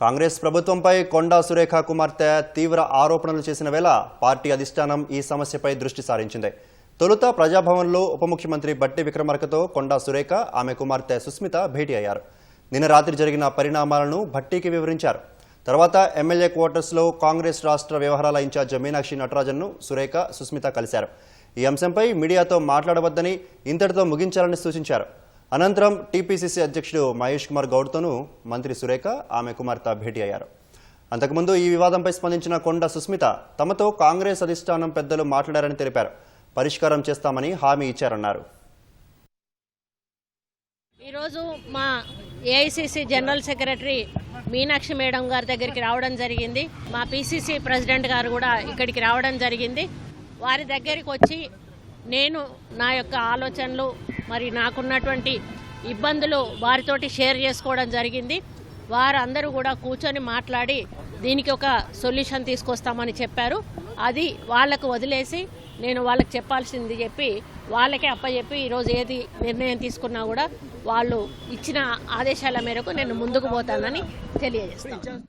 కాంగ్రెస్ ప్రభుత్వంపై కొండా సురేఖ కుమార్తె తీవ్ర ఆరోపణలు చేసిన వేళ పార్టీ అధిష్టానం ఈ సమస్యపై దృష్టి సారించింది. తొలుత ప్రజాభవన్లో ఉప ముఖ్యమంత్రి బట్టి విక్రమార్కతో కొండా సురేఖ ఆమె కుమార్తె సుస్మిత భేటీ అయ్యారు. నిన్న రాత్రి జరిగిన పరిణామాలను భట్టీకి వివరించారు. తర్వాత ఎమ్మెల్యే క్వార్టర్స్లో కాంగ్రెస్ రాష్ట్ర వ్యవహారాల ఇన్ఛార్జ్ మీనాక్షి నటరాజన్ను సురేఖ సుస్మిత కలిశారు. ఈ అంశంపై మీడియాతో మాట్లాడవద్దని ఇంతటితో ముగించాలని సూచించారు. అనంతరం టీపీసీసీ అధ్యక్షుడు మహేష్ కుమార్ గౌడ్తోనూ మంత్రి సురేఖ ఆమె కుమార్తె భేటీ అయ్యారు. అంతకుముందు ఈ వివాదంపై స్పందించిన కొండ సుస్మిత తమతో కాంగ్రెస్ అధిష్టానం పెద్దలు మాట్లాడారని తెలిపారు. పరిష్కారం చేస్తామని హామీ ఇచ్చారన్నారు. ఈరోజు మా AICC general secretary Meenakshi madam గారి దగ్గరికి రావడం జరిగింది. మా పిసిసి ప్రెసిడెంట్ గారు కూడా ఇక్కడికి రావడం జరిగింది. వారి దగ్గరికి వచ్చి నేను నా యొక్క ఆలోచనలు మరి నాకున్నటువంటి ఇబ్బందులు వారితోటి షేర్ చేసుకోవడం జరిగింది. వారందరూ కూడా కూర్చొని మాట్లాడి దీనికి ఒక సొల్యూషన్ తీసుకొస్తామని చెప్పారు. అది వాళ్ళకు వదిలేసి నేను వాళ్ళకి చెప్పాల్సింది చెప్పి వాళ్ళకే అప్పచెప్పి ఈరోజు ఏది నిర్ణయం తీసుకున్నా కూడా వాళ్ళు ఇచ్చిన ఆదేశాల మేరకు నేను ముందుకు పోతానని తెలియజేస్తాను.